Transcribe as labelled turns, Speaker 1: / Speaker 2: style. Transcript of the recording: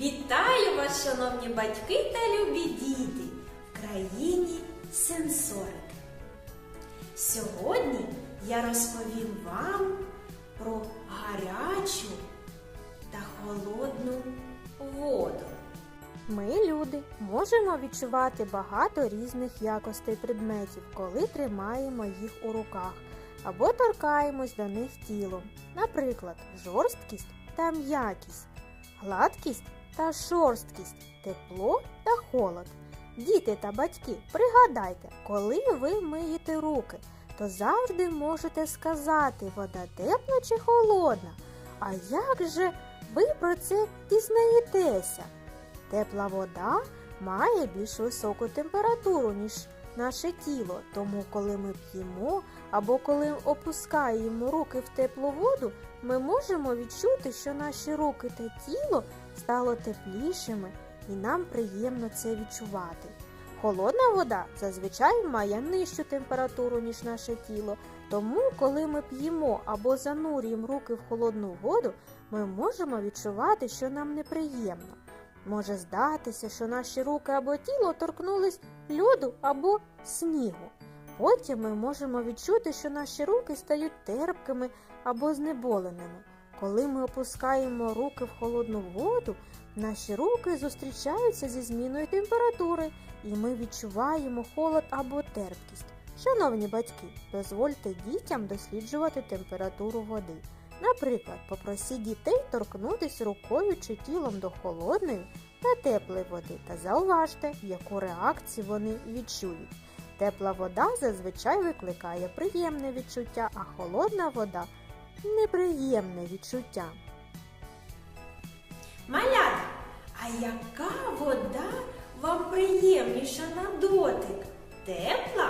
Speaker 1: Вітаю вас, шановні батьки та любі діти в країні сенсорики. Сьогодні я розповім вам про гарячу та холодну воду.
Speaker 2: Ми, люди, можемо відчувати багато різних якостей предметів, коли тримаємо їх у руках або торкаємось до них тілом. Наприклад, жорсткість та м'якість, гладкість та шорсткість, тепло та холод. Діти та батьки, пригадайте, коли ви миєте руки, то завжди можете сказати, вода тепла чи холодна. А як же ви про це дізнаєтеся? Тепла вода має більш високу температуру, ніж наше тіло, тому коли ми п'ємо або коли опускаємо руки в теплу воду, ми можемо відчути, що наші руки та тіло стало теплішими і нам приємно це відчувати. Холодна вода зазвичай має нижчу температуру, ніж наше тіло, тому коли ми п'ємо або занурюємо руки в холодну воду, ми можемо відчувати, що нам неприємно. Може здатися, що наші руки або тіло торкнулись льоду або снігу. Потім ми можемо відчути, що наші руки стають терпкими або знеболеними. Коли ми опускаємо руки в холодну воду, наші руки зустрічаються зі зміною температури, і ми відчуваємо холод або терпкість. Шановні батьки, дозвольте дітям досліджувати температуру води. Наприклад, попросіть дітей торкнутися рукою чи тілом до холодної та теплої води та зауважте, яку реакцію вони відчують. Тепла вода зазвичай викликає приємне відчуття, а холодна вода неприємне відчуття.
Speaker 1: Малята, а яка вода вам приємніша на дотик? Тепла